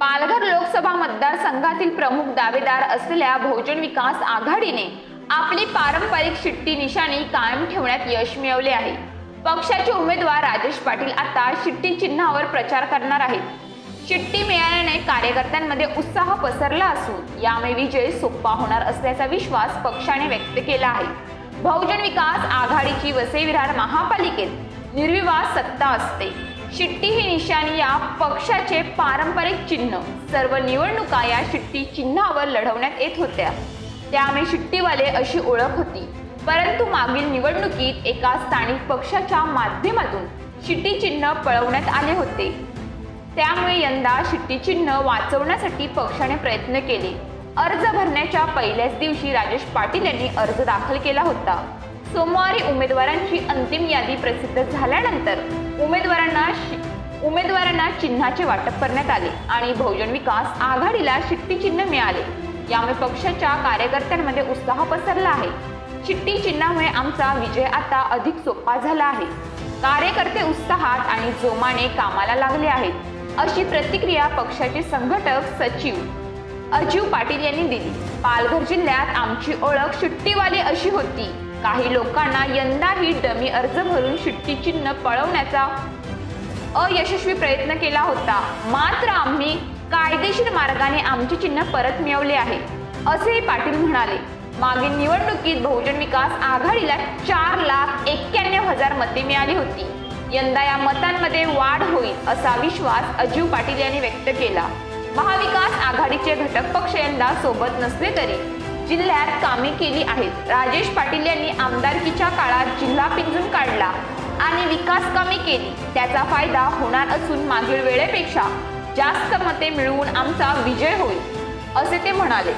पालघर लोकसभा मतदारसंघातील प्रमुख दावेदार असलेल्या बहुजन विकास आघाडीने आपली पारंपरिक शिट्टी निशाणी कायम ठेवण्यात यश मिळवले आहे. पक्षाचे उमेदवार राजेश पाटील आता शिट्टी चिन्हावर प्रचार करणार आहेत. शिट्टी मिळाल्याने कार्यकर्त्यांमध्ये उत्साह पसरला असून यामुळे विजय सोपा होणार असल्याचा विश्वास पक्षाने व्यक्त केला आहे. बहुजन विकास आघाडीची वसई विरार महापालिकेत निर्विवाद सत्ता असते. शिट्टी ही निशाणी या पक्षाचे पारंपरिक चिन्ह. सर्व निवडणुका या शिट्टी चिन्हावर लढवण्यात येत होत्या. त्यामुळे शिट्टीवाले अशी ओळख होती. परंतु मागील निवडणुकीत एका स्थानिक पक्षाच्या माध्यमातून शिट्टी चिन्ह पळवण्यात आले होते. त्यामुळे यंदा शिट्टी चिन्ह वाचवण्यासाठी पक्षाने प्रयत्न केले. अर्ज भरण्याच्या पहिल्याच दिवशी राजेश पाटील यांनी अर्ज दाखल केला होता. सोमवारी उमेदवारांची अंतिम यादी प्रसिद्ध झाल्यानंतर उमेदवारांना शि- उमेदवारांना चिन्हाचे वाटप करण्यात आले आणि बहुजन विकास आघाडीला शिट्टी चिन्ह मिळाले. यामुळे पक्षाच्या कार्यकर्त्यांमध्ये उत्साह पसरला आहे. चिट्टी चिन्हामुळे आमचा विजय आता अधिक सोपा झाला आहे. कार्यकर्ते उत्साहात आणि जोमाने कामाला लागले आहेत. अशी प्रतिक्रिया पक्षाचे संघटक सचिव अजीव पाटील यांनी दिली. पालघर जिल्ह्यात आमची ओळख शिट्टीवाली अशी होती. काही लोकांना यंदा ही डमी अर्ज भरून शिट्टी चिन्ह पळवण्याचा अयशस्वी प्रयत्न केला होता. मात्र आम्ही कायदेशीर मार्गाने आमचे चिन्ह परत मिळवले आहे असेही पाटील म्हणाले. मागील निवडणुकीत बहुजन विकास आघाडीला चार लाख एक्क्याण्णव हजार मते मिळाली होती. यंदा या मतांमध्ये वाढ होईल असा विश्वास अजीव पाटील यांनी व्यक्त केला. महाविकास आघाडीचे घटक पक्ष यंदा सोबत नसले तरी जिल्ह्यात कामे केली आहेत. राजेश पाटील यांनी आमदारकीच्या काळात जिल्हा पिंजून काढला आणि विकास कामे केली. त्याचा फायदा होणार असून मागील वेळेपेक्षा जास्त मते मिळवून आमचा विजय होईल असे ते म्हणाले.